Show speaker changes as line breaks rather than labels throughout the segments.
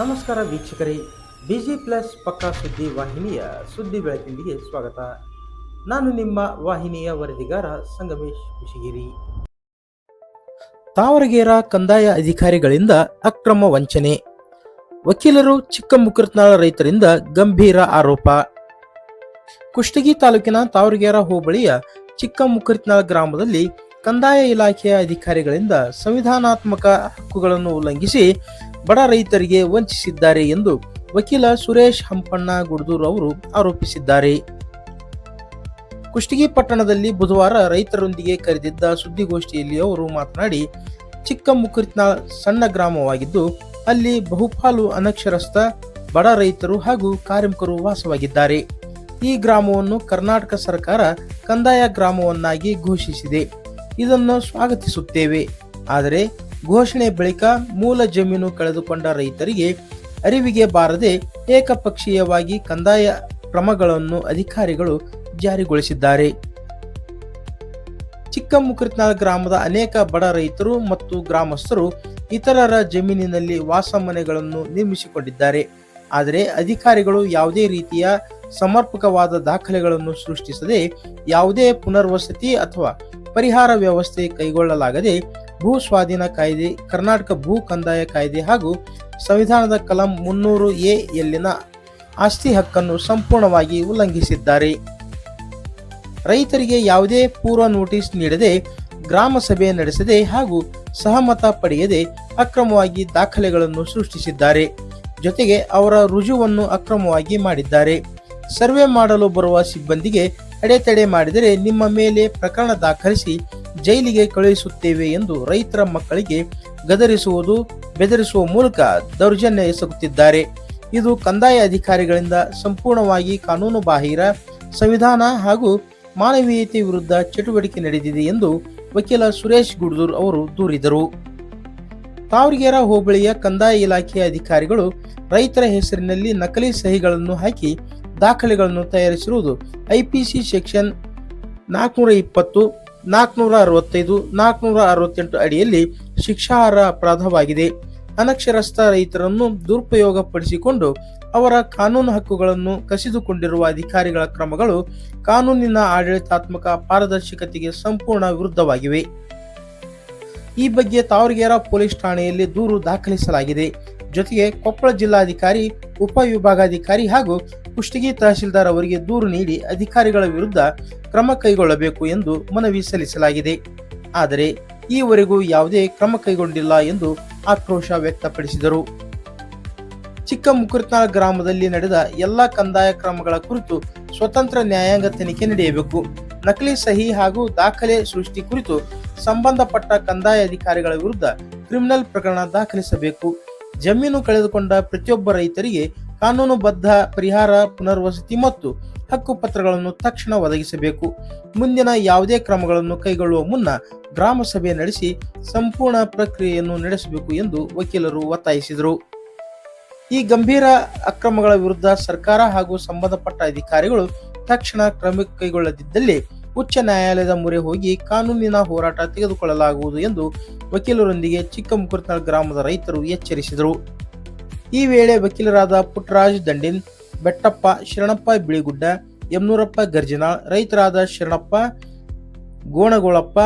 ನಮಸ್ಕಾರ ವೀಕ್ಷಕರೇ. Busy plus ಪಕ್ಕಾ ಸುದ್ದಿ ವಾಹಿನಿಯ ಸುದ್ದಿ ಬೆಳಕಿನಿಗೆ ಸ್ವಾಗತ. ನಾನು ನಿಮ್ಮ ವಾಹಿನಿಯ ವರದಿಗಾರ ಸಂಗಮೇಶ್ ಕುಶಿಗಿರಿ. ತಾವರಗೇರ ಕಂದಾಯ ಅಧಿಕಾರಿಗಳಿಂದ ಅಕ್ರಮ ವಂಚನೆ. ವಕೀಲರು ಚಿಕ್ಕಮುಕೃತ್ನಾಳ ರೈತರಿಂದ ಗಂಭೀರ ಆರೋಪ. ಕುಷ್ಟಗಿ ತಾಲೂಕಿನ ತಾವರಗೇರ ಹೋಬಳಿಯ ಚಿಕ್ಕಮುಕೃತ್ನಾಳ ಗ್ರಾಮದಲ್ಲಿ ಕಂದಾಯ ಇಲಾಖೆಯ ಅಧಿಕಾರಿಗಳಿಂದ ಸಂವಿಧಾನಾತ್ಮಕ ಹಕ್ಕುಗಳನ್ನು ಉಲ್ಲಂಘಿಸಿ ಬಡ ರೈತರಿಗೆ ವಂಚಿಸಿದ್ದಾರೆ ಎಂದು ವಕೀಲ ಸುರೇಶ್ ಹಂಪಣ್ಣ ಗುಡ್ದೂರ್ ಅವರು ಆರೋಪಿಸಿದ್ದಾರೆ. ಕುಷ್ಟಗಿ ಪಟ್ಟಣದಲ್ಲಿ ಬುಧವಾರ ರೈತರೊಂದಿಗೆ ಕರೆದಿದ್ದ ಸುದ್ದಿಗೋಷ್ಠಿಯಲ್ಲಿ ಅವರು ಮಾತನಾಡಿ ಚಿಕ್ಕಮುಕೃತ್ನಾಳ್ ಸಣ್ಣ ಗ್ರಾಮವಾಗಿದ್ದು, ಅಲ್ಲಿ ಬಹುಪಾಲು ಅನಕ್ಷರಸ್ಥ ಬಡ ರೈತರು ಹಾಗೂ ಕಾರ್ಮಿಕರು ವಾಸವಾಗಿದ್ದಾರೆ. ಈ ಗ್ರಾಮವನ್ನು ಕರ್ನಾಟಕ ಸರ್ಕಾರ ಕಂದಾಯ ಗ್ರಾಮವನ್ನಾಗಿ ಘೋಷಿಸಿದೆ. ಇದನ್ನು ಸ್ವಾಗತಿಸುತ್ತೇವೆ. ಆದರೆ ಘೋಷಣೆ ಬಳಿಕ ಮೂಲ ಜಮೀನು ಕಳೆದುಕೊಂಡ ರೈತರಿಗೆ ಅರಿವಿಗೆ ಬಾರದೆ ಏಕಪಕ್ಷೀಯವಾಗಿ ಕಂದಾಯ ಕ್ರಮಗಳನ್ನು ಅಧಿಕಾರಿಗಳು ಜಾರಿಗೊಳಿಸಿದ್ದಾರೆ. ಚಿಕ್ಕಮುಕೃತ್ನಾಳ್ ಗ್ರಾಮದ ಅನೇಕ ಬಡ ರೈತರು ಮತ್ತು ಗ್ರಾಮಸ್ಥರು ಇತರರ ಜಮೀನಿನಲ್ಲಿ ವಾಸ ಮನೆಗಳನ್ನು ನಿರ್ಮಿಸಿಕೊಂಡಿದ್ದಾರೆ. ಆದರೆ ಅಧಿಕಾರಿಗಳು ಯಾವುದೇ ರೀತಿಯ ಸಮರ್ಪಕವಾದ ದಾಖಲೆಗಳನ್ನು ಸೃಷ್ಟಿಸದೆ ಯಾವುದೇ ಪುನರ್ವಸತಿ ಅಥವಾ ಪರಿಹಾರ ವ್ಯವಸ್ಥೆ ಕೈಗೊಳ್ಳಲಾಗದೆ ಭೂ ಸ್ವಾಧೀನ ಕಾಯ್ದೆ, ಕರ್ನಾಟಕ ಭೂ ಕಂದಾಯ ಕಾಯ್ದೆ ಹಾಗೂ ಸಂವಿಧಾನದ ಕಲಂ ಮುನ್ನೂರು ಎ ಯಲ್ಲಿನ ಆಸ್ತಿ ಹಕ್ಕನ್ನು ಸಂಪೂರ್ಣವಾಗಿ ಉಲ್ಲಂಘಿಸಿದ್ದಾರೆ. ರೈತರಿಗೆ ಯಾವುದೇ ಪೂರ್ವ ನೋಟಿಸ್ ನೀಡದೆ ಗ್ರಾಮ ಸಭೆ ನಡೆಸದೆ ಹಾಗೂ ಸಹಮತ ಪಡೆಯದೆ ಅಕ್ರಮವಾಗಿ ದಾಖಲೆಗಳನ್ನು ಸೃಷ್ಟಿಸಿದ್ದಾರೆ. ಜೊತೆಗೆ ಅವರ ರುಜುವನ್ನು ಅಕ್ರಮವಾಗಿ ಮಾಡಿದ್ದಾರೆ. ಸರ್ವೆ ಮಾಡಲು ಬರುವ ಸಿಬ್ಬಂದಿಗೆ ಅಡೆತಡೆ ಮಾಡಿದರೆ ನಿಮ್ಮ ಮೇಲೆ ಪ್ರಕರಣ ದಾಖಲಿಸಿ ಜೈಲಿಗೆ ಕಳುಹಿಸುತ್ತೇವೆ ಎಂದು ರೈತರ ಮಕ್ಕಳಿಗೆ ಗದರಿಸುವುದು, ಬೆದರಿಸುವ ಮೂಲಕ ದೌರ್ಜನ್ಯ ಎಸಗುತ್ತಿದ್ದಾರೆ. ಇದು ಕಂದಾಯ ಅಧಿಕಾರಿಗಳಿಂದ ಸಂಪೂರ್ಣವಾಗಿ ಕಾನೂನು ಬಾಹಿರ ಸಂವಿಧಾನ ಹಾಗೂ ಮಾನವೀಯತೆ ವಿರುದ್ಧ ಚಟುವಟಿಕೆ ನಡೆದಿದೆ ಎಂದು ವಕೀಲ ಸುರೇಶ್ ಗುಡ್ದೂರ್ ಅವರು ದೂರಿದರು. ತಾವರಿಗೇರ ಹೋಬಳಿಯ ಕಂದಾಯ ಇಲಾಖೆಯ ಅಧಿಕಾರಿಗಳು ರೈತರ ಹೆಸರಿನಲ್ಲಿ ನಕಲಿ ಸಹಿಗಳನ್ನು ಹಾಕಿ ದಾಖಲೆಗಳನ್ನು ತಯಾರಿಸಿರುವುದು ಐಪಿಸಿ ಸೆಕ್ಷನ್ ನಾಲ್ಕುನೂರ ಇಪ್ಪತ್ತು ನಾಲ್ಕುನೂರ ಅರವತ್ತೈದು ನಾಲ್ಕುನೂರ ಅರವತ್ತೆಂಟು ಅಡಿಯಲ್ಲಿ ಶಿಕ್ಷಾರ್ಹ ಅಪರಾಧವಾಗಿದೆ. ಅನಕ್ಷರಸ್ಥ ರೈತರನ್ನು ದುರುಪಯೋಗಪಡಿಸಿಕೊಂಡು ಅವರ ಕಾನೂನು ಹಕ್ಕುಗಳನ್ನು ಕಸಿದುಕೊಂಡಿರುವ ಅಧಿಕಾರಿಗಳ ಕ್ರಮಗಳು ಕಾನೂನಿನ ಆಡಳಿತಾತ್ಮಕ ಪಾರದರ್ಶಕತೆಗೆ ಸಂಪೂರ್ಣ ವಿರುದ್ಧವಾಗಿವೆ. ಈ ಬಗ್ಗೆ ತಾವರಗೇರ ಪೊಲೀಸ್ ಠಾಣೆಯಲ್ಲಿ ದೂರು ದಾಖಲಿಸಲಾಗಿದೆ. ಜೊತೆಗೆ ಕೊಪ್ಪಳ ಜಿಲ್ಲಾಧಿಕಾರಿ, ಉಪವಿಭಾಗಾಧಿಕಾರಿ ಹಾಗೂ ಕುಷ್ಟಗಿ ತಹಶೀಲ್ದಾರ್ ಅವರಿಗೆ ದೂರು ನೀಡಿ ಅಧಿಕಾರಿಗಳ ವಿರುದ್ಧ ಕ್ರಮ ಕೈಗೊಳ್ಳಬೇಕು ಎಂದು ಮನವಿ ಸಲ್ಲಿಸಲಾಗಿದೆ. ಆದರೆ ಈವರೆಗೂ ಯಾವುದೇ ಕ್ರಮ ಕೈಗೊಂಡಿಲ್ಲ ಎಂದು ಆಕ್ರೋಶ ವ್ಯಕ್ತಪಡಿಸಿದರು. ಚಿಕ್ಕಮುಕುರ್ನಾಳ್ ಗ್ರಾಮದಲ್ಲಿ ನಡೆದ ಎಲ್ಲ ಕಂದಾಯ ಕ್ರಮಗಳ ಕುರಿತು ಸ್ವತಂತ್ರ ನ್ಯಾಯಾಂಗ ತನಿಖೆ ನಡೆಯಬೇಕು. ನಕಲಿ ಸಹಿ ಹಾಗೂ ದಾಖಲೆ ಸೃಷ್ಟಿ ಕುರಿತು ಸಂಬಂಧಪಟ್ಟ ಕಂದಾಯ ಅಧಿಕಾರಿಗಳ ವಿರುದ್ಧ ಕ್ರಿಮಿನಲ್ ಪ್ರಕರಣ ದಾಖಲಿಸಬೇಕು. ಜಮೀನು ಕಳೆದುಕೊಂಡ ಪ್ರತಿಯೊಬ್ಬ ರೈತರಿಗೆ ಕಾನೂನುಬದ್ಧ ಪರಿಹಾರ ಪುನರ್ವಸತಿ ಮತ್ತು ಹಕ್ಕುಪತ್ರಗಳನ್ನು ತಕ್ಷಣ ಒದಗಿಸಬೇಕು. ಮುಂದಿನ ಯಾವುದೇ ಕ್ರಮಗಳನ್ನು ಕೈಗೊಳ್ಳುವ ಮುನ್ನ ಗ್ರಾಮ ಸಭೆ ನಡೆಸಿ ಸಂಪೂರ್ಣ ಪ್ರಕ್ರಿಯೆಯನ್ನು ನಡೆಸಬೇಕು ಎಂದು ವಕೀಲರು ಒತ್ತಾಯಿಸಿದರು. ಈ ಗಂಭೀರ ಅಕ್ರಮಗಳ ವಿರುದ್ಧ ಸರ್ಕಾರ ಹಾಗೂ ಸಂಬಂಧಪಟ್ಟ ಅಧಿಕಾರಿಗಳು ತಕ್ಷಣ ಕ್ರಮ ಕೈಗೊಳ್ಳದಿದ್ದಲ್ಲಿ ಉಚ್ಚ ನ್ಯಾಯಾಲಯದ ಮೊರೆ ಹೋಗಿ ಕಾನೂನಿನ ಹೋರಾಟ ತೆಗೆದುಕೊಳ್ಳಲಾಗುವುದು ಎಂದು ವಕೀಲರೊಂದಿಗೆ ಚಿಕ್ಕಮುಕುರ್ನಾಳ್ ಗ್ರಾಮದ ರೈತರು ಎಚ್ಚರಿಸಿದರು. ಈ ವೇಳೆ ವಕೀಲರಾದ ಪುಟ್ಟರಾಜ್ ದಂಡಿನ್, ಬೆಟ್ಟಪ್ಪ ಶರಣಪ್ಪ ಬಿಳಿಗುಡ್ಡ ಯಮನೂರಪ್ಪ ಗರ್ಜಿನಾಳ್ ರೈತರಾದ ಶರಣಪ್ಪ ಗೋಣಗೋಳಪ್ಪ,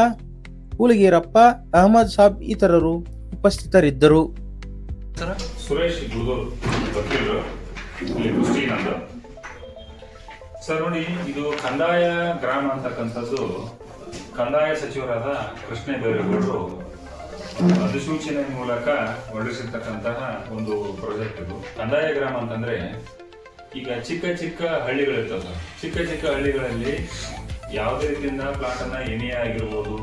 ಹುಲಿಗೇರಪ್ಪ, ಅಹಮದ್ ಸಾಬ್ ಇತರರು ಉಪಸ್ಥಿತರಿದ್ದರು.
ಸುರೇಶ್ ಸರ್, ನೋಡಿ, ಇದು ಕಂದಾಯ ಗ್ರಾಮ ಅಂತಕ್ಕಂಥದ್ದು ಕಂದಾಯ ಸಚಿವರಾದ ಕೃಷ್ಣ ಬೈರೇಗೌಡರು ಅಧಿಸೂಚನೆ ಮೂಲಕ ಹೊರಡಿಸಿರ್ತಕ್ಕಂತಹ ಒಂದು ಪ್ರಾಜೆಕ್ಟ್ ಇದು. ಕಂದಾಯ ಗ್ರಾಮ ಅಂತಂದ್ರೆ ಈಗ ಚಿಕ್ಕ ಚಿಕ್ಕ ಹಳ್ಳಿಗಳಿರ್ತವೆ. ಸರ್ ಚಿಕ್ಕ ಚಿಕ್ಕ ಹಳ್ಳಿಗಳಲ್ಲಿ ಯಾವುದೇ ರೀತಿಯಿಂದ ಪ್ಲಾಟ್ ಅನ್ನ ಎಣೆ ಆಗಿರ್ಬೋದು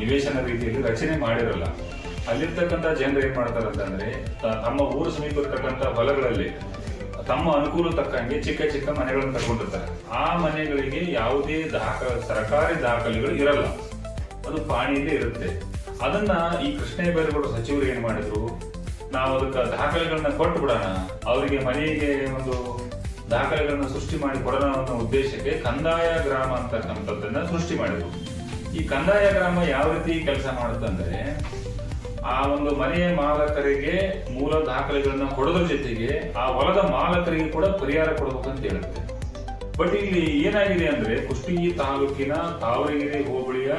ನಿವೇಶನ ರೀತಿಯಲ್ಲಿ ರಚನೆ ಮಾಡಿರಲ್ಲ. ಅಲ್ಲಿರ್ತಕ್ಕಂಥ ಜನರು ಏನ್ ಮಾಡ್ತಾರೆ ಅಂತಂದ್ರೆ ತಮ್ಮ ಊರು ಸಮೀಪ ಇರ್ತಕ್ಕಂಥ ಹೊಲಗಳಲ್ಲಿ ತಮ್ಮ ಅನುಕೂಲ ತಕ್ಕಂಗೆ ಚಿಕ್ಕ ಚಿಕ್ಕ ಮನೆಗಳನ್ನು ತಗೊಂಡಿರ್ತಾರೆ. ಆ ಮನೆಗಳಿಗೆ ಯಾವುದೇ ದಾಖ, ಸರ್ಕಾರಿ ದಾಖಲೆಗಳು ಇರಲ್ಲ. ಅದು ಪಾಣಿಯಲ್ಲೇ ಇರುತ್ತೆ. ಅದನ್ನ ಈ ಕೃಷ್ಣ ಬೈರೇಗೌಡ ಸಚಿವರು ಏನ್ ಮಾಡಿದ್ರು? ನಾವು ಅದಕ್ಕೆ ದಾಖಲೆಗಳನ್ನ ಕೊಟ್ಟು ಬಿಡೋಣ. ಅವರಿಗೆ ಮನೆಗೆ ಒಂದು ದಾಖಲೆಗಳನ್ನ ಸೃಷ್ಟಿ ಮಾಡಿ ಕೊಡೋಣ ಅನ್ನೋ ಉದ್ದೇಶಕ್ಕೆ ಕಂದಾಯ ಗ್ರಾಮ ಅಂತಕ್ಕಂಥದ್ದನ್ನ ಸೃಷ್ಟಿ ಮಾಡಿದ್ರು. ಈ ಕಂದಾಯ ಗ್ರಾಮ ಯಾವ ರೀತಿ ಕೆಲಸ ಮಾಡುತ್ತಂದ್ರೆ ಆ ಒಂದು ಮನೆಯ ಮಾಲಕರಿಗೆ ಮೂಲ ದಾಖಲೆಗಳನ್ನ ಕೊಡೋದ್ರ ಜೊತೆಗೆ ಆ ಹೊಲದ ಮಾಲಕರಿಗೆ ಕೂಡ ಪರಿಹಾರ ಕೊಡಬೇಕು ಅಂತ ಹೇಳುತ್ತೆ. ಬಟ್ ಇಲ್ಲಿ ಏನಾಗಿದೆ ಅಂದ್ರೆ, ಕುಷ್ಟಗಿ ತಾಲೂಕಿನ ತಾವರಗಿರಿ ಹೋಬಳಿಯ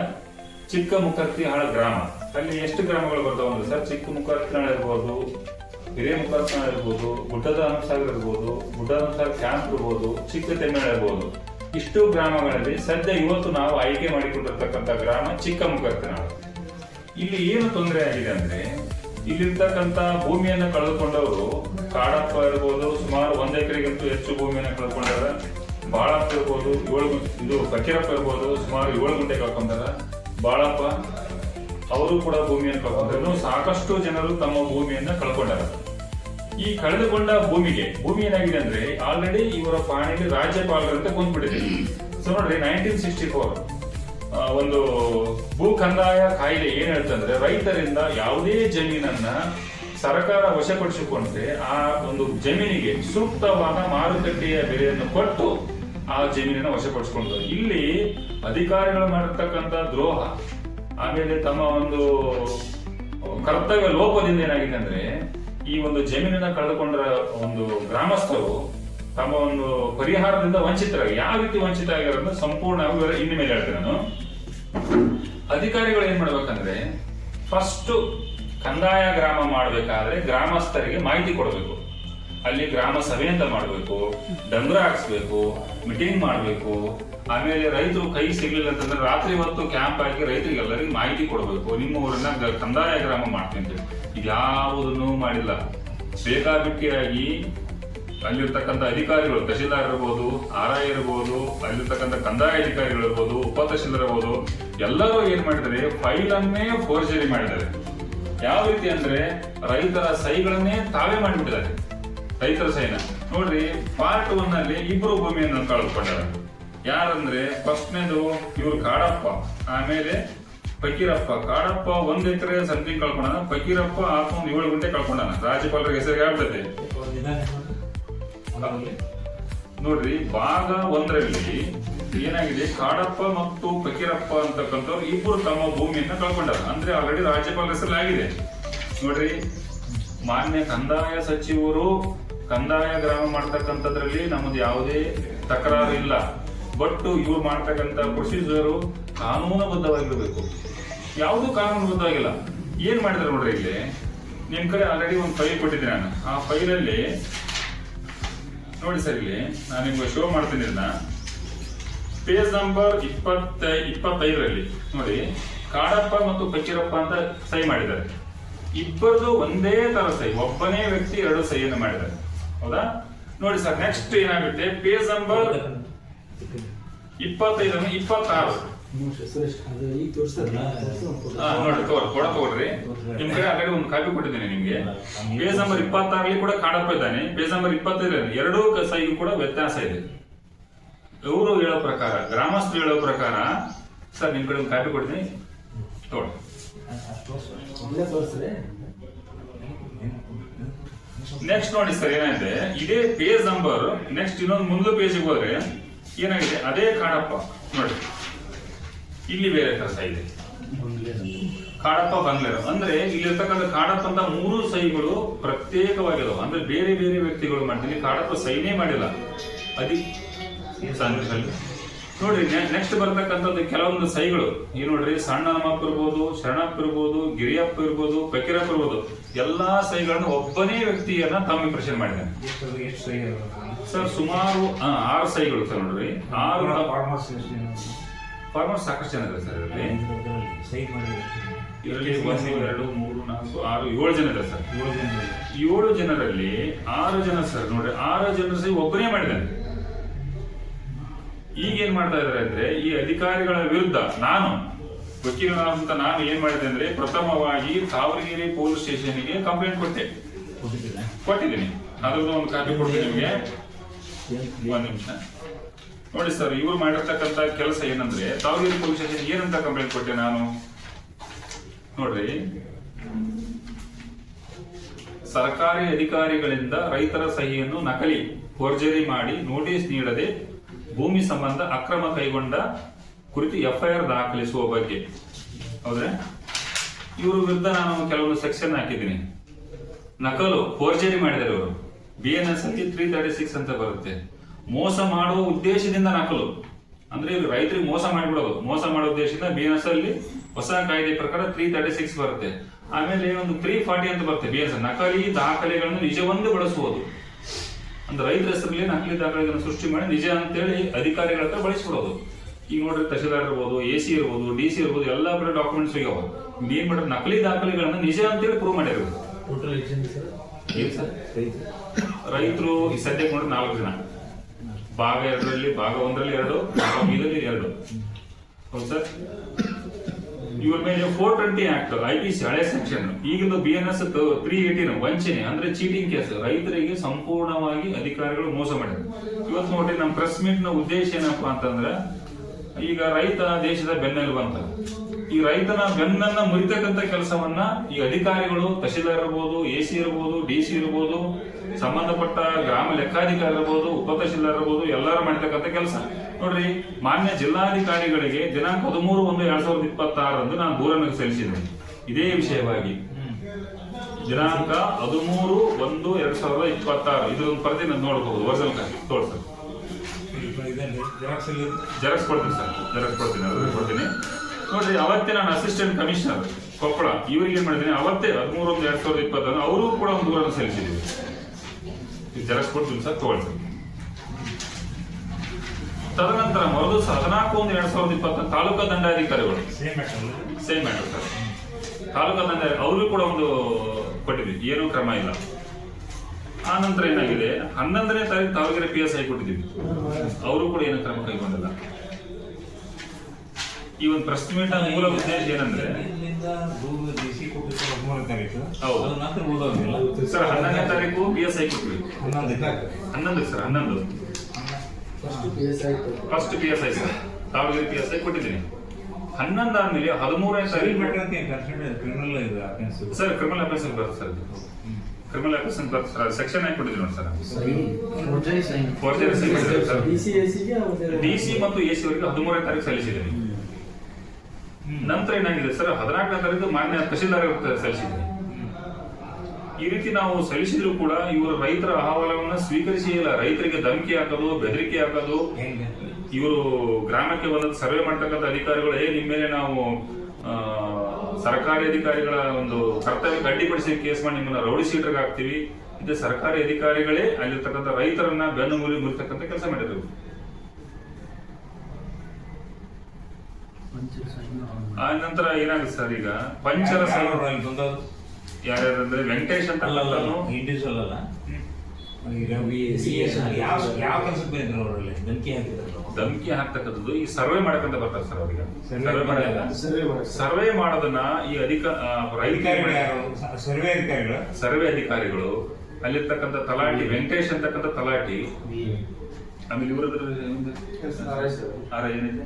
ಚಿಕ್ಕ ಮುಖರ್ತಿಹಾಳ ಗ್ರಾಮ. ಅಲ್ಲಿ ಎಷ್ಟು ಗ್ರಾಮಗಳು ಬರ್ತಾವ ಅಂದ್ರೆ ಸರ್, ಚಿಕ್ಕ ಮುಖರ್ತಿನಾಳ ಇರ್ಬೋದು, ಹಿರಿಯ ಮುಖರ್ತಿನಾಳ ಇರ್ಬೋದು, ಗುಡ್ಡದ ಹಂಸಾಗರ್ ಇರ್ಬೋದು, ಗುಡ್ಡದ ಹಂಸಾಗರ್ ಕ್ಯಾಂಪ್ ಇರ್ಬೋದು, ಚಿಕ್ಕ ತೆಮ್ಮೇಳ ಇರ್ಬೋದು. ಇಷ್ಟು ಗ್ರಾಮಗಳಲ್ಲಿ ಸದ್ಯ ಇವತ್ತು ನಾವು ಆಯ್ಕೆ ಮಾಡಿಕೊಂಡಿರ್ತಕ್ಕಂಥ ಗ್ರಾಮ ಚಿಕ್ಕ ಮುಖರ್ತಿನಾಳ. ಇಲ್ಲಿ ಏನು ತೊಂದರೆ ಆಗಿದೆ ಅಂದ್ರೆ, ಇಲ್ಲಿರ್ತಕ್ಕಂಥ ಭೂಮಿಯನ್ನ ಕಳೆದುಕೊಂಡವರು ಕಾಡಪ್ಪ ಇರ್ಬೋದು, ಸುಮಾರು ಒಂದ್ ಎಕರೆಗಿಂತ ಹೆಚ್ಚು ಭೂಮಿಯನ್ನ ಕಳ್ಕೊಂಡಾರ ಬಾಳಪ್ಪ ಇರ್ಬೋದು, ಏಳು ಇದು ಫಕೀರಪ್ಪ ಇರ್ಬೋದು, ಸುಮಾರು ಏಳು ಗಂಟೆ ಕಳ್ಕೊಂಡಾರ ಬಾಳಪ್ಪ, ಅವರು ಕೂಡ ಭೂಮಿಯನ್ನು ಕಳ್ಕೊಂಡ್ರು. ಸಾಕಷ್ಟು ಜನರು ತಮ್ಮ ಭೂಮಿಯನ್ನ ಕಳ್ಕೊಂಡಾರ. ಈ ಕಳೆದುಕೊಂಡ ಭೂಮಿಗೆ, ಭೂಮಿ ಏನಾಗಿದೆ ಅಂದ್ರೆ ಆಲ್ರೆಡಿ ಇವರ ಪಾಣಿಗೆ ರಾಜ್ಯಪಾಲರಂತೆ ಕುಂದ್ಬಿಟ್ಟಿದೆ ಸೊ ನೋಡ್ರಿ ನೈನ್ಟೀನ್ ಸಿಕ್ಸ್ಟಿ ಫೋರ್ ಒಂದು ಭೂ ಕಂದಾಯ ಕಾಯಿಲೆ ಏನ್ ಹೇಳ್ತಂದ್ರೆ ರೈತರಿಂದ ಯಾವುದೇ ಜಮೀನನ್ನ ಸರ್ಕಾರ ವಶಪಡಿಸಿಕೊಂಡ್ರೆ, ಆ ಒಂದು ಜಮೀನಿಗೆ ಸೂಕ್ತವಾದ ಮಾರುಕಟ್ಟೆಯ ಬೆಲೆಯನ್ನು ಕೊಟ್ಟು ಆ ಜಮೀನಿನ ವಶಪಡಿಸಿಕೊಂಡು ಇಲ್ಲಿ ಅಧಿಕಾರಿಗಳು ಮಾಡಿರ್ತಕ್ಕಂಥ ದ್ರೋಹ, ಆಮೇಲೆ ತಮ್ಮ ಒಂದು ಕರ್ತವ್ಯ ಲೋಪದಿಂದ ಏನಾಗಿದೆ ಅಂದ್ರೆ, ಈ ಒಂದು ಜಮೀನನ್ನ ಕಳೆದುಕೊಂಡ ಒಂದು ಗ್ರಾಮಸ್ಥರು ತಮ್ಮ ಒಂದು ಪರಿಹಾರದಿಂದ ವಂಚಿತರಾಗಿ, ಯಾವ ರೀತಿ ವಂಚಿತರಾಗಿರೋದನ್ನ ಸಂಪೂರ್ಣವಾಗಿ ಸಂಪೂರ್ಣ ಇನ್ನು ಮೇಲೆ ಹೇಳ್ತೇನೆ ನಾನು. ಅಧಿಕಾರಿಗಳು ಏನ್ ಮಾಡ್ಬೇಕಂದ್ರೆ ಫಸ್ಟ್ ಕಂದಾಯ ಗ್ರಾಮ ಮಾಡ್ಬೇಕಾದ್ರೆ ಗ್ರಾಮಸ್ಥರಿಗೆ ಮಾಹಿತಿ ಕೊಡಬೇಕು. ಅಲ್ಲಿ ಗ್ರಾಮ ಸಭೆ ಅಂತ ಮಾಡಬೇಕು, ಡಂಗ್ರ ಹಾಕ್ಸ್ಬೇಕು ಮೀಟಿಂಗ್ ಮಾಡಬೇಕು, ಆಮೇಲೆ ರೈತರು ಕೈ ಸಿಗ್ಲಿಲ್ಲ ಅಂತಂದ್ರೆ ರಾತ್ರಿ ಹೊತ್ತು ಕ್ಯಾಂಪ್ ಹಾಕಿ ರೈತರಿಗೆ ಎಲ್ಲರಿಗೂ ಮಾಹಿತಿ ಕೊಡಬೇಕು. ನಿಮ್ಮ ಊರನ್ನ ಕಂದಾಯ ಗ್ರಾಮ ಮಾಡ್ತೀನಿ. ಇದ್ಯಾವುದನ್ನು ಮಾಡಿಲ್ಲ. ಬೇಕಾಬಿಟ್ಟಿಯಾಗಿ ಅಲ್ಲಿರ್ತಕ್ಕಂಥ ಅಧಿಕಾರಿಗಳು, ತಹಶೀಲ್ದಾರ್ ಇರ್ಬೋದು ಆರ್ ಐ ಇರ್ಬೋದು, ಅಲ್ಲಿರ್ತಕ್ಕಂಥ ಕಂದಾಯ ಅಧಿಕಾರಿಗಳು ಇರ್ಬೋದು, ಉಪ ತಹಶೀಲ್ದಾರ್ ಇರ್ಬೋದು, ಎಲ್ಲರೂ ಏನ್ ಮಾಡಿದ್ದಾರೆ? ಫೈಲ್ ಅನ್ನೇ ಫೋರ್ಜರಿ ಮಾಡಿದ್ದಾರೆ. ಯಾವ ರೀತಿ ಅಂದ್ರೆ ರೈತರ ಸಹಿಗಳನ್ನೇ ತಾವೇ ಮಾಡಿಬಿಟ್ಟಿದ್ದಾರೆ ರೈತರ ಸೈನ ನೋಡ್ರಿ ಪಾರ್ಟ್ ಒನ್ ಅಲ್ಲಿ ಇಬ್ರು ಭೂಮಿಯನ್ನು ಕಳ್ಕೊಂಡಾರ ಯಾರಂದ್ರೆ, ಫಸ್ಟ್ನೇದು ಇವ್ರು ಕಾಡಪ್ಪ, ಆಮೇಲೆ ಫಕೀರಪ್ಪ. ಕಾಡಪ್ಪ ಒಂದ್ ಎಕರೆ ಸಂತಿ ಕಳ್ಕೊಂಡಾನ, ಫಕೀರಪ್ಪ ಆತ ಒಂದ್ ಏಳು ಗಂಟೆ ಕಳ್ಕೊಂಡಾನ. ರಾಜ್ಯಪಾಲರ ಹೆಸರಿಗೆ ಆಗ್ತದೆ ನೋಡ್ರಿ, ಭಾಗ ಒಂದರಲ್ಲಿ ಏನಾಗಿದೆ? ಕಾಡಪ್ಪ ಮತ್ತು ಫಕೀರಪ್ಪ ಅಂತಕ್ಕಂಥವ್ರು ಇಬ್ಬರು ತಮ್ಮ ಭೂಮಿಯನ್ನ ಕಳ್ಕೊಂಡಾರ ಅಂದ್ರೆ ಆಲ್ರೆಡಿ ರಾಜ್ಯಪಾಲರ ಹೆಸರಲ್ಲಿ ಆಗಿದೆ ನೋಡ್ರಿ, ಮಾನ್ಯ ಕಂದಾಯ ಸಚಿವರು ಕಂದಾಯ ಗ್ರಾಮ ಮಾಡ್ತಕ್ಕಂಥದ್ರಲ್ಲಿ ನಮ್ದು ಯಾವುದೇ ತಕರಾರು ಇಲ್ಲ. ಬಟ್ ಇವ್ರು ಮಾಡ್ತಕ್ಕಂಥ ಪ್ರೊಸೀಜರು ಕಾನೂನುಬದ್ಧವಾಗಿರ್ಬೇಕು. ಯಾವುದು ಕಾನೂನುಬದ್ಧವಾಗಿಲ್ಲ. ಏನ್ ಮಾಡಿದ್ರೆ ನೋಡ್ರಿ ಇಲ್ಲಿ? ನಿಮ್ ಕಡೆ ಆಲ್ರೆಡಿ ಒಂದು ಫೈಲ್ ಕೊಟ್ಟಿದ್ದೀನಿ ನಾನು. ಆ ಫೈಲಲ್ಲಿ ನೋಡಿ ಸರ್ ಇಲ್ಲಿ, ನಾನು ನಿಮ್ಗೆ ಶೋ ಮಾಡ್ತೀನಿ ಇದನ್ನ ಪೇಜ್ ನಂಬರ್ ಇಪ್ಪತ್ತ, ಇಪ್ಪತ್ತೈದರಲ್ಲಿ. ನೋಡಿ, ಕಾಡಪ್ಪ ಮತ್ತು ಫಕೀರಪ್ಪ ಅಂತ ಸಹಿ ಮಾಡಿದ್ದಾರೆ. ಇಬ್ಬರದು ಒಂದೇ ತರ ಸಹಿ. ಒಬ್ಬನೇ ವ್ಯಕ್ತಿ ಎರಡು ಸಹಿಯನ್ನು ಮಾಡಿದ್ದಾರೆ. ಹೌದಾ? ನೋಡಿ ಸರ್ ನೆಕ್ಸ್ಟ್ ಏನಾಗುತ್ತೆ? ಪೇಜ್ ನಂಬರ್ ಇಪ್ಪತ್ತೈದನ್ನು ಇಪ್ಪತ್ತಾರು. ಕೊಡ ತಗೊಳ್ರಿ ನಿಮ್ ಕಡೆ ಒಂದು ಕಾಪಿ ಕೂಡ ಕಾಡಪ್ಪ ಇದ್ದಾನೆ. ನಂಬರ್ ಎರಡೂ ಕಸಾಯಿಗೂ ಕೂಡ ವ್ಯತ್ಯಾಸ ಇದೆ. ಇವರು ಹೇಳೋ ಪ್ರಕಾರ, ಗ್ರಾಮಸ್ಥರು ಹೇಳೋ ಪ್ರಕಾರ, ಸರ್, ನಿಮ್ ಕಡೆ ಒಂದು ಕಾಪಿ
ಕೊಡ್ತೀನಿ. ತೋರಿಸ್ರಿ.
ನೆಕ್ಸ್ಟ್ ನೋಡಿ ಸರ್, ಏನಾಗಿದೆ? ಇದೇ ಪೇಜ್ ನಂಬರ್ ನೆಕ್ಸ್ಟ್ ಇನ್ನೊಂದು ಮುಂದೆ ಪೇಜಿಗೆ ಹೋದ್ರೆ ಏನಾಗಿದೆ? ಅದೇ ಕಾಡಪ್ಪ ನೋಡಿ. ಇಲ್ಲಿ ಬೇರೆ ಕೆಲಸ ಇದೆ. ಕಾಡಪ್ಪ ಬಂಗ್ಲೆರು. ಅಂದ್ರೆ ಇಲ್ಲಿರ್ತಕ್ಕಂಥ ಕಾಡಪ್ಪ ಅಂತ ಮೂರು ಸಹಿಗಳು ಪ್ರತ್ಯೇಕವಾಗಿದಾವೆ. ಅಂದ್ರೆ ಬೇರೆ ಬೇರೆ ವ್ಯಕ್ತಿಗಳು ಮಾಡ್ತೀನಿ ಕಾಡಪ್ಪ ಸೈನೇ ಮಾಡಿಲ್ಲ. ಅದಿ ಸಂಘದಲ್ಲಿ ನೋಡ್ರಿ ನೆಕ್ಸ್ಟ್ ಬರ್ತಕ್ಕಂಥದ್ದು ಕೆಲವೊಂದು ಸೈಗಳು. ಈ ನೋಡ್ರಿ ಸಣ್ಣ ಅಮ್ಮಪ್ಪ ಇರ್ಬೋದು ಶರಣಪ್ಪ ಇರ್ಬೋದು ಗಿರಿಯಪ್ಪ ಇರ್ಬೋದು ಫಕೀರಪ್ಪ ಇರ್ಬೋದು ಎಲ್ಲಾ ಸೈಗಳನ್ನು ಒಬ್ಬನೇ ವ್ಯಕ್ತಿಯನ್ನ ತಮ್ಮ ಇಂಪ್ರೆಷನ್ ಮಾಡಿದ್ದಾನೆ ಸರ್ ಸುಮಾರು ಆರು ಸೈಗಳು ಸರ್ ನೋಡ್ರಿ. ಆರು
ಫಾರ್ಮರ್ಸ್
ಫಾರ್ಮರ್ ಸಾಕಷ್ಟು ಜನ ಇದೆ ಸರ್ ಇದರಲ್ಲಿ. ಒಂದು ಎರಡು ಮೂರು ನಾಲ್ಕು ಆರು ಏಳು ಜನ ಇದೆ ಸರ್
ಏಳು ಜನ
ಏಳು ಜನರಲ್ಲಿ ಆರು ಜನ ಸರ್ ನೋಡ್ರಿ. ಆರು ಜನ ಸೈ ಒಬ್ಬನೇ ಮಾಡಿದ್ದಾನೆ. ಈಗ ಏನ್ ಮಾಡ್ತಾ ಇದಾರೆ ಅಂದ್ರೆ ಈ ಅಧಿಕಾರಿಗಳ ವಿರುದ್ಧ ನಾನು ವಕೀಲನಾದಂತ ನಾನು ಏನ್ ಮಾಡಿದೆ ಅಂದ್ರೆ ಪ್ರಥಮವಾಗಿ ತಾವರಗಿರಿ ಪೊಲೀಸ್ ಸ್ಟೇಷನ್ಗೆ ಕಂಪ್ಲೇಂಟ್ ಕೊಟ್ಟೆ. ಕೊಟ್ಟಿದ್ದೀನಿ. ಅದ್ರದ್ದು ಒಂದು ಕಾಪಿ ಕೊಡ್ತೀನಿ ನಿಮಗೆ. ಒಂದ್ ನಿಮಿಷ. ನೋಡಿ ಸರ್ ಇವ್ರು ಮಾಡಿರ್ತಕ್ಕಂತ ಕೆಲಸ ಏನಂದ್ರೆ ತಾವರಗಿರಿ ಪೊಲೀಸ್ ಸ್ಟೇಷನ್ ಏನಂತ ಕಂಪ್ಲೇಂಟ್ ಕೊಟ್ಟೆ ನಾನು? ನೋಡ್ರಿ. ಸರ್ಕಾರಿ ಅಧಿಕಾರಿಗಳಿಂದ ರೈತರ ಸಹಿಯನ್ನು ನಕಲಿ ಫೋರ್ಜರಿ ಮಾಡಿ ನೋಟಿಸ್ ನೀಡದೆ ಭೂಮಿ ಸಂಬಂಧ ಅಕ್ರಮ ಕೈಗೊಂಡ ಕುರಿತು ಎಫ್ಐಆರ್ ದಾಖಲಿಸುವ ಬಗ್ಗೆ. ಹೌದ್ರೆ? ಇವರ ವಿರುದ್ಧ ನಾನು ಕೆಲವೊಂದು ಸೆಕ್ಷನ್ ಹಾಕಿದ್ದೀನಿ. ನಕಲು, ಫೋರ್ಜರಿ ಮಾಡಿದ್ದಾರೆ ಇವರು. ಬಿ ಎನ್ ಎಸ್ ಅಲ್ಲಿ ತ್ರೀ ತರ್ಟಿ ಸಿಕ್ಸ್ ಅಂತ ಬರುತ್ತೆ. ಮೋಸ ಮಾಡುವ ಉದ್ದೇಶದಿಂದ ನಕಲು. ಅಂದ್ರೆ ಇವ್ರು ರೈತರಿಗೆ ಮೋಸ ಮಾಡಿಬಿಡೋದು. ಮೋಸ ಮಾಡೋ ಉದ್ದೇಶದಿಂದ ಬಿ ಎನ್ ಎಸ್ ಅಲ್ಲಿ ಹೊಸ ಕಾಯ್ದೆ ಪ್ರಕಾರ ತ್ರೀ ತರ್ಟಿ ಸಿಕ್ಸ್ ಬರುತ್ತೆ. ಆಮೇಲೆ ಒಂದು ತ್ರೀ ಫಾರ್ಟಿ ಅಂತ ಬರುತ್ತೆ ಬಿ ಎನ್ ಎಸ್ ನಕಲಿ ದಾಖಲೆಗಳನ್ನು ನಿಜವೊಂದು ಬಳಸುವುದು. ಅಂದ್ರೆ ರೈತರ ಹೆಸರಲ್ಲಿ ನಕಲಿ ದಾಖಲೆಗಳನ್ನು ಸೃಷ್ಟಿ ಮಾಡಿ ನಿಜ ಅಂತೇಳಿ ಅಧಿಕಾರಿಗಳ ಹತ್ರ ಬಳಸ್ಬಿಡೋದು. ಈಗ ನೋಡ್ರಿ ತಹಶೀಲ್ದಾರ್ ಇರ್ಬೋದು ಎ ಸಿ ಇರ್ಬೋದು ಡಿ ಸಿ ಇರ್ಬೋದು ಎಲ್ಲ ಬರೋ ಡಾಕ್ಯುಮೆಂಟ್ಸ್ ಹೋಗ್ಯಾವ ಏನ್ ಮಾಡ್ರಿ ನಕಲಿ ದಾಖಲೆಗಳನ್ನ ನಿಜ ಅಂತೇಳಿ ಪ್ರೂವ್
ಸರ್
ರೈತರು ಈ ಸದ್ಯಕ್ಕೆ ನೋಡ್ರಿ ನಾಲ್ಕು ಜನ. ಭಾಗ ಎರಡರಲ್ಲಿ ಭಾಗ ಒಂದರಲ್ಲಿ ಎರಡು ಭಾಗ ಐದರಲ್ಲಿ ಎರಡು. ಹೌದು ಸರ್ ಇವ್ರ ಮೇಲೆ four twenty act I P C ಹಳೆ ಸೆಕ್ಷನ್ ಈಗಿನ B N S three eighteen ವಂಚನೆ, ಅಂದ್ರೆ ಚೀಟಿಂಗ್ ಕೇಸ್ ರೈತರಿಗೆ ಸಂಪೂರ್ಣವಾಗಿ ಅಧಿಕಾರಿಗಳು ಮೋಸ ಮಾಡಿದ್ರು. ಇವತ್ತು ನೋಡಿ ನಮ್ಮ ಪ್ರೆಸ್ ಮೀಟ್ನ ಉದ್ದೇಶ ಏನಪ್ಪಾ ಅಂತಂದ್ರೆ, ಈಗ ರೈತ ದೇಶದ ಬೆನ್ನೆಲುಬು ಅಂತ. ಈ ರೈತನ ಬೆನ್ನನ್ನ ಮುರಿತಕ್ಕಂತ ಕೆಲಸವನ್ನ ಈ ಅಧಿಕಾರಿಗಳು ತಹಶೀಲ್ದಾರ್ ಇರ್ಬೋದು, ಎ ಸಿ ಇರ್ಬೋದು, ಡಿ ಸಿ ಇರ್ಬೋದು ಸಂಬಂಧಪಟ್ಟ ಗ್ರಾಮ ಲೆಕ್ಕಾಧಿಕಾರಿ ಇರಬಹುದು ಉಪ ತಹಶೀಲ್ದಾರ್ ಇರಬಹುದು ಎಲ್ಲರೂ ಮಾಡ್ತಕ್ಕಂಥ ಕೆಲಸ. ನೋಡ್ರಿ, ಮಾನ್ಯ ಜಿಲ್ಲಾಧಿಕಾರಿಗಳಿಗೆ ದಿನಾಂಕ ಹದಿಮೂರು ಒಂದು ಎರಡ್ ಸಾವಿರದ ಇಪ್ಪತ್ತಾರರಂದು ನಾನು ದೂರನ್ನು ಸಲ್ಲಿಸಿದ್ದೇನೆ. ಇದೇ ವಿಷಯವಾಗಿ. ದಿನಾಂಕ ಹದಿಮೂರು ಒಂದು ಎರಡ್ ಸಾವಿರದ ಇಪ್ಪತ್ತಾರು. ಇದೊಂದು ಪ್ರತಿ ನಾನು ನೋಡಬಹುದು ಒರಿಜಿನಲ್ ಕಾಪಿ ತೋರಿಸ್ತಾರೆ ಜೆರಾಕ್ಸ್ ಕೊಡ್ತೀನಿ ಸರ್. ಜೆರಾಕ್ಸ್ ಕೊಡ್ತೀನಿ, ಅದ್ರಲ್ಲಿ ಕೊಡ್ತೀನಿ. ನೋಡ್ರಿ ಅವತ್ತೇ ನಾನು ಅಸಿಸ್ಟೆಂಟ್ ಕಮಿಷನರ್ ಕೊಪ್ಪಳ. ಇವರಿಗೆ ಏನ್ ಮಾಡಿದ್ದೀನಿ, ಅವತ್ತೇ ಹದಿಮೂರು ಒಂದು ಎರಡ್ ಸಾವಿರದ ಇಪ್ಪತ್ತೊಂದು ಅವರು ಕೂಡ ಒಂದು ದೂರನ್ನು ಸಲ್ಲಿಸಿದ್ದೀವಿ ಜೆರಾಕ್ಸ್ ಕೊಡ್ತೀನಿ ಸರ್ ತಗೊಳ್ಳಿ ಸರ್ ತದನಂತರ ಮರುದಿವಸ ಹದಿನಾಲ್ಕು ಒಂದು ಎರಡ್ ಸಾವಿರದ ಇಪ್ಪತ್ತ ತಾಲೂಕಾ ದಂಡಾಧಿಕಾರಿಗಳು. ಸೇಮ್ ಮ್ಯಾಟರ್ ಸರ್ ತಾಲೂಕಾ ದಂಡ ಅವ್ರಿಗೂ ಕೂಡ ಒಂದು ಕೊಟ್ಟಿದ್ವಿ. ಏನು ಕ್ರಮ ಇಲ್ಲ. ಆ ನಂತರ ಏನಾಗಿದೆ? ಹನ್ನೊಂದನೇ ತಾರೀಕು ತಾವಗೆರೆ ಪಿ ಎಸ್ ಐ ಕೊಟ್ಟಿದ್ವಿ ಅವರು ಕೂಡ ಏನು ಕ್ರಮ ಕೈಗೊಂಡಿಲ್ಲ. ಈ ಒಂದು ಪ್ರೆಸ್ ಮೀಟ್ ಮೂಲ ಉದ್ದೇಶ ಏನಂದ್ರೆ ಸರ್ ಹನ್ನೊಂದನೇ ತಾರೀಕು ಪಿ ಎಸ್ ಐ ಕೊಟ್ಟಿವಿ
ಹನ್ನೊಂದಕ್ಕೆ
ಹನ್ನೊಂದು ಸರ್ ಹನ್ನೊಂದು.
First P S
first P S I sir. Tavagere P S I ಕೊಟ್ಟಿದ್ದೀನಿ. ಹನ್ನೊಂದು ಆದ್ಮೇಲೆ ಹದಿಮೂರನೇ
ಸರಿ
ತಾರೀಕು
ಮ್ಯಾಟರ್ ಅಂತ ಕನ್ಸಿಡರ್ ಕ್ರಿಮಿನಲ್ ಇದು
ಸರ್ ಕ್ರಿಮಿನಲ್ ಅಫೆನ್ಸ್ ಬರುತ್ತೆ ಸರ್ ಕ್ರಿಮಿನಲ್ ಅಫೆನ್ಸ್ ಅಂತ ಸರ್. ಸೆಕ್ಷನ್ ಆಗಿ ಕೊಟ್ಟಿದ್ರು sir.
Forgery sign. D C A ಸಿಗೆ
ಡಿ ಸಿ ಮತ್ತು ಎ ಸಿ ಅವರಿಗೆ ಹದಿಮೂರನೇ ತಾರೀಕು ಸಲ್ಲಿಸಿದ್ದೀನಿ. ನಂತರ ಏನಾಗಿದೆ? ಸರ್ ಹದಿನಾಲ್ಕನೇ ತಾರೀಕು ಮಾನ್ಯ ತಹಶೀಲ್ದಾರ್ ಸಲ್ಲಿಸಿದ್ವಿ ಈ ರೀತಿ ನಾವು ಸಲ್ಲಿಸಿದ್ರು ಕೂಡ ಇವರು ರೈತರ ಅಹವಾಲವನ್ನ ಸ್ವೀಕರಿಸಿ ಇಲ್ಲ ರೈತರಿಗೆ ಧಮಕಿ ಹಾಕೋದು ಬೆದರಿಕೆ ಹಾಕೋದು ಇವರು ಗ್ರಾಮಕ್ಕೆ ಬಂದ ಸರ್ವೆ ಮಾಡ್ತಕ್ಕಂಥ ಅಧಿಕಾರಿಗಳು ಏ ನಿಮ್ಮ ಮೇಲೆ ನಾವು ಸರ್ಕಾರಿ ಅಧಿಕಾರಿಗಳ ಒಂದು ಕರ್ತವ್ಯ ಅಡ್ಡಿಪಡಿಸಿ ಕೇಸ್ ಮಾಡಿ ನಿಮ್ಮನ್ನ ರೌಡಿ ಶೀಟರ್ಗೆ ಹಾಕ್ತೀವಿ ಇದು ಸರ್ಕಾರಿ ಅಧಿಕಾರಿಗಳೇ ಅಲ್ಲಿರ್ತಕ್ಕಂಥ ರೈತರನ್ನ ಬೆನ್ನು ಮುರಿ ಮುರಿತಕ್ಕಂಥ ಕೆಲಸ ಮಾಡಿದ್ರು ಆ ನಂತರ ಏನಾಗುತ್ತೆ ಸರ್ ಈಗ? ಪಂಚರ
ಯಾರು ಅಲ್ಲಿ ಬಂದವರು?
ಯಾರ್ಯಾರಂದ್ರೆ ವೆಂಕಟೇಶ್ ಅಂತ
ಇಂಡಿವಿಜುವಲ್ ಅಲ್ಲ? ಯಾವ ಯಾವ ಕೆಲಸಕ್ಕೆ ಬಂದ್ರು ಅವರಲ್ಲಿ? ಬೆಂಕಿ ಹಾಕಿದ್ರು
ಧಮಕಿ ಹಾಕ್ತಕ್ಕಂಥದ್ದು. ಈ ಸರ್ವೆ ಮಾಡಕ್ಕಂತ ಬರ್ತಾರೆ ಸರ್ ಅವ್ರಿಗೆ
Survey
ಸರ್ವೆ ಮಾಡಲ್ಲ.
ಸರ್ವೆ ಮಾಡಿ
ಸರ್ವೆ ಮಾಡೋದನ್ನ ಈ ಅಧಿಕ
ಸರ್ವೆ ಅಧಿಕಾರಿಗಳು
ಸರ್ವೆ ಅಧಿಕಾರಿಗಳು? ಅಲ್ಲಿರ್ತಕ್ಕಂಥ ತಲಾಟಿ ವೆಂಕಟೇಶ್ ಅಂತಕ್ಕಂಥ ತಲಾಟಿ. ಆಮೇಲೆ ಇವರದ್ರ ಆರ್ ಐ ಏನಿದೆ?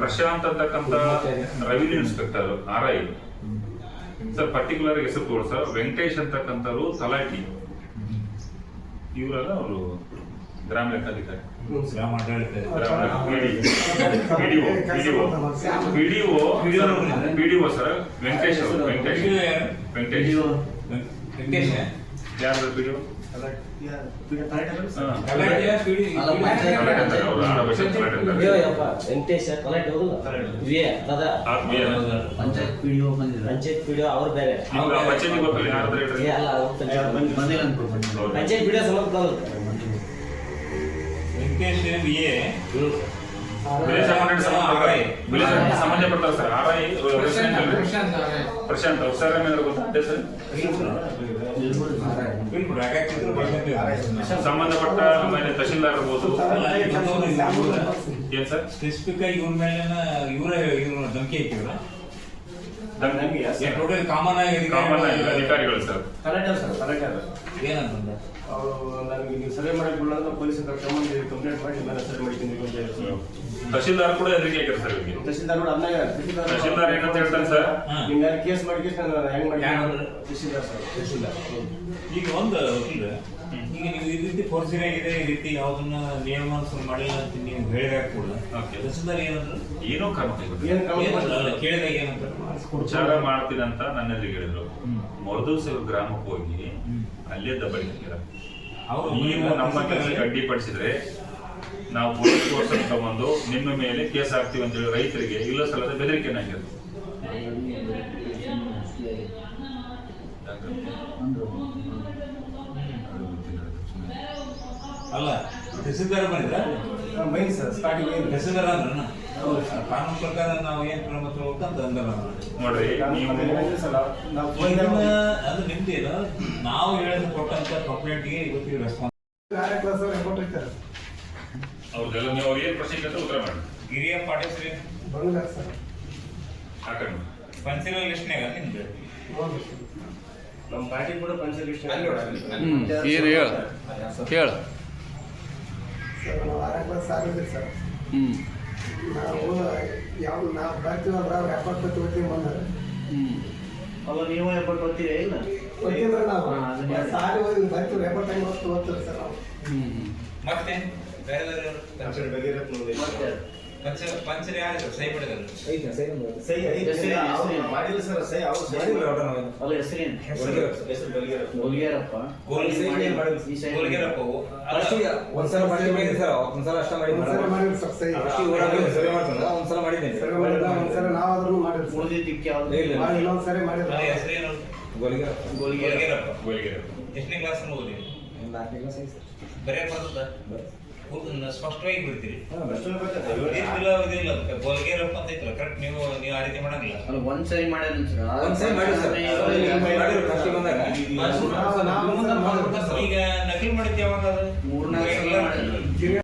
Prashant ಅಂತಕ್ಕಂತ revenue inspector R I. Sir particular ಹೆಸರು ತೋರ್ಸ ಸರ್. ವೆಂಕಟೇಶ್ ಅಂತಕ್ಕಂಥವ್ರು ತಲಾಟಿ ಇವರಲ್ಲ ಅವರು ಗ್ರಾಮ ಲೆಕ್ಕಾಧಿಕಾರಿ.
ಗ್ರಾಮ ಆಡಳಿತ.
ಪಿಡಿಒ ಸರ್ ವೆಂಕಟೇಶ್ ಅವರು? ವೆಂಕಟೇಶ್. ವೆಂಕಟೇಶ. ಯಾರು ಪಿಡಿಒ
ವೆಂಕಟೇಶ ಕಲೆಕ್ಟ್ ಹೋಗಲ್ಲ
ವಿಎ
ಪಂಚಾಯತ್ ಪಿಡಿಒ ಬಂದಿದ್ರು ಪಂಚಾಯತ್ ಪಿಡಿಒ ಅವ್ರು ಬೇರೆ ಅಲ್ಲ
ಬಂದಿಲ್ಲ ಅನ್ಕೊಂಡು.
ಪಂಚಾಯತ್ ಪಿಡಿಒ ಬರಲ್ಲ
Venkatesh B A
village accountant ಸಂಬಂಧಪಟ್ಟ ವಿಲೇಜ್ ಅಕೌಂಟೆಂಟ್ ಸಂಬಂಧಪಟ್ಟಾರ ಸರ್ ಆರ್ ಐ ಪ್ರಶಾಂತ್ ಅವ್ರ ಸರ್ ಏನಾದ್ರು ಗೊತ್ತಾ ಅದೇ ಸರ್ ಸಂಬಂಧಪಟ್ಟ ಆಮೇಲೆ ತಹಶೀಲ್ದಾರ್ ಇರ್ಬೋದು. ಏನ್ ಸರ್
ಸ್ಪೆಸಿಫಿಕ್ ಆಗಿ ಇವ್ರ ಮೇಲೆ ಇವರ ಇವ್ರ ಧಮಕಿ ಹಾಕಿದ್ರ? ಟೋಟಲ್ ಕಾಮನ್ ಆಗಿ
ಕಾಮನ್ ಆಗಿ ಅಧಿಕಾರಿಗಳು ಸರ್.
ಕರೆಕ್ಟ್ ಸರ್ ಅವರು ನನಗೆ ನೀವು ಸರ್ವೆ ಬಿಡಲ್ಲ ಪೊಲೀಸ್ ಕಂಪ್ಲೇಂಟ್ ಮಾಡಿ ಮೇಲೆ ಸರ್ವೆ ಅಂತ
ತಹಶೀಲ್ದಾರ್ ಕೂಡ ಹೆದರಿಕೆ ಸರ್ ಇವ್ರಿಗೆ.
ತಹಶೀಲ್ದಾರ್ ಅದನ್ನ
ತಹಶೀಲ್ದಾರ್ ಏನಂತ ಹೇಳ್ತಾರೆ ಸರ್?
ಕೇಸ್ ಮಾಡಿ ನಾನು ಹೆಂಗ್ ಮಾಡಿ
ಯಾರು?
ತಹಶೀಲ್ದಾರ್ ಸರ್.
ತಹಶೀಲ್ದಾರ್. ಈಗ ಒಂದು ಈಗ ನೀವು ಈ ರೀತಿ ಫೋರ್ಜರಿ ಇದೆ ಈ ರೀತಿ ಯಾವ್ದನ್ನ ನಿಯಮಾನುಸಾರ ಮಾಡಿಲ್ಲ ಅಂತ ನೀವು ಹೇಳಿದಾಗ ಕೂಡ ತಹಶೀಲ್ದಾರ್ ಏನಂದ್ರೆ
ಏನೋ ಕ್ರಮ?
ಅಲ್ಲ ಕೇಳಿದಾಗ
ಏನಂತ? ಮಾಡ್ತೀನಿ ಅಂತ ನನ್ನಲ್ಲಿ ಹೇಳಿದ್ರು. ಹೇಳಿದ್ರು ಮರುದೂಸೂರು ಗ್ರಾಮಕ್ಕೆ ಹೋಗಿ ಅಲ್ಲೇ ದಬ್ಬಾಳಿ ಹಾಕಿರ
ಅವ್ರು
ನೀವು ನಮ್ಮ ಕೆಲಸಕ್ಕೆ ಅಡ್ಡಿಪಡಿಸಿದ್ರೆ ನಾವು ಪೊಲೀಸ್ ಫೋರ್ಸ್ ಬಂದು ನಿಮ್ಮ ಮೇಲೆ ಕೇಸ್ ಹಾಕ್ತೀವಿ ಅಂತ ಹೇಳಿ ರೈತರಿಗೆ ಇಲ್ಲ ಸಲದ ಬೆದರಿಕೆ ನಂಗೆ
ಅಲ್ಲ ತಹಸೀಲ್ದಾರ್ ಬಂದಿದ್ರ?
Main sir. ಸ್ಟಾರ್ಟಿಂಗ್
ತಹಸೀಲ್ದಾರ್ ಅಂದ್ರನ ಕಾನೂನು ಪ್ರಕಾರ ನಾವು ಏನ್ ಕ್ರಮ ತಗೋಬೇಕು ಅಂತ ಅಂದಲ್ಲ
ನೋಡ್ರಿ ನೀವು
ಅದು ನಿಮ್ದೇನು ನಾವು ಹೇಳಿದ ಕೊಟ್ಟಂತ ಕಂಪ್ಲೇಂಟ್ಗೆ ಇವತ್ತಿಗೆ ರೆಸ್ಪಾನ್ಸ್
ಅವ್ರದ್ದೆಲ್ಲ ನೀವು ಏನು ಏನ್ ಪ್ರಶ್ನೆ ಕೇಳ್ತಾರೆ ಉತ್ತರ ಮಾಡಿ.
ಹಿರಿಯ ಲಿಸ್ಟ್ನಾಗ ನಿಮ್ದು?
ನಮ್ಮ ಪಾರ್ಟಿ ಕೂಡ ಪಂಚಲಿಸ್ಟ್
ಏನು ಹೇಳ ಹೇಳ.
ಸರ್ ನಾವು ಸರ್.
ಹ್ಞೂ
ನಾವು ಯಾವ ನಾವು ಬರ್ತೀವಲ್ರ ಅವ್ರು ಎಪ್ಪತ್ತು ತಗೋತೀವಿ ಬಂದ್ರೆ.
ಹ್ಮ್.
ಅಲ್ಲ ನೀವು ಎಪ್ಪತ್ತು ಬರ್ತೀರಾ ಇಲ್ಲ?
ಗೊತ್ತಿಲ್ಲ ನಾವು ಸಾರಿ ಹೋಗಿ ಬರ್ತೀವಿ ಎಪ್ಪತ್ತೈದು ವರ್ಷ ಓದ್ತೀವಿ ಸರ್ ನಾವು
ಮತ್ತೆ ಬೇರೆ
ಮತ್ತೆ?
ಪಂಚ ಪಂಚರ ಯಾರು ಸೈ ಮಾಡಿದ್ರು
ಸೈ ಐದು
ಹೆಸರು ಏನು? ಹೆಸರು ಏನು?
ಮಾಡಿಲ್ಲ ಸರ್ ಸೈ ಅವ್ರು ಸೈ
ಅಲ್ಲ ಹೆಸರೇನು
ಹೆಸರು ಬಲ್ಗೇರ
ಗೋಲ್ಗೇರಪ್ಪ
ಗೋಲ್-
ಈ ಮಾಡಿ- ಈ ಸೈಡ್
ಅಷ್ಟು
ಒಂದ್ಸಲ ಮಾಡಿದ್ದೀನಿ ಸರ್ ಒಂದ್ಸಲ ಅಷ್ಟ
ಒಂದ್ಸಲ ಮಾಡಿರಿ ಸರ್ ಸೈ.
ಒಂದ್ಸಲ ಮಾಡಿದ್ದೀನಿ
ಸರಿ. ಮಾಡಿಲ್ಲ ಒಂದ್ಸಲ ನಾವು ಆದ್ರೂ ಮಾಡಿರಿ ಸರ್.
ಉಳಿದಿದ್ದಕ್ಕೆ ಯಾವ್ದು?
ಇಲ್ಲ.
ಮಾಡಿ ಇನ್ನೊಂದ್ಸರಿ
ಅಲ್ಲ
ಮಾಡಿಲ್ಲ
ಹೆಸರೇನು
ಗೋಲಿಗೆ
ಗೋಲ್ಗೆರಪ್ಪ
ಗೋಲಿಗೆ
ಎಷ್ಟನೇ ಕ್ಲಾಸ್ ಓದಿ? ಬರೆಯ ಬರ್ತದ. ಸ್ಪಷ್ಟವಾಗಿ ಬಿಡ್ತೀರಿ. ಇದಿಲ್ಲ ಅದಕ್ಕೆ ಗೋಲ್ಗೆರಪ್ಪ ಅಂತ ಐತಲ್ಲ ಕರೆಕ್ಟ್ ನೀವು ನೀವು ಆ ರೀತಿ ಮಾಡಂಗಿಲ್ಲ.
ಅಲ್ಲ ಒಂದ್ ಸರಿ ಮಾಡಿದ್ರು ಸರ್.
ಒಂದ್ ಸರಿ ಮಾಡಿ ಸರ್.
ಅದ.
ಈಗ ನಕಲಿ ಮಾಡಿದ್ದು ಯಾವಾಗ ಅದು?
ಮೂರ್ನಾಲ್ಕು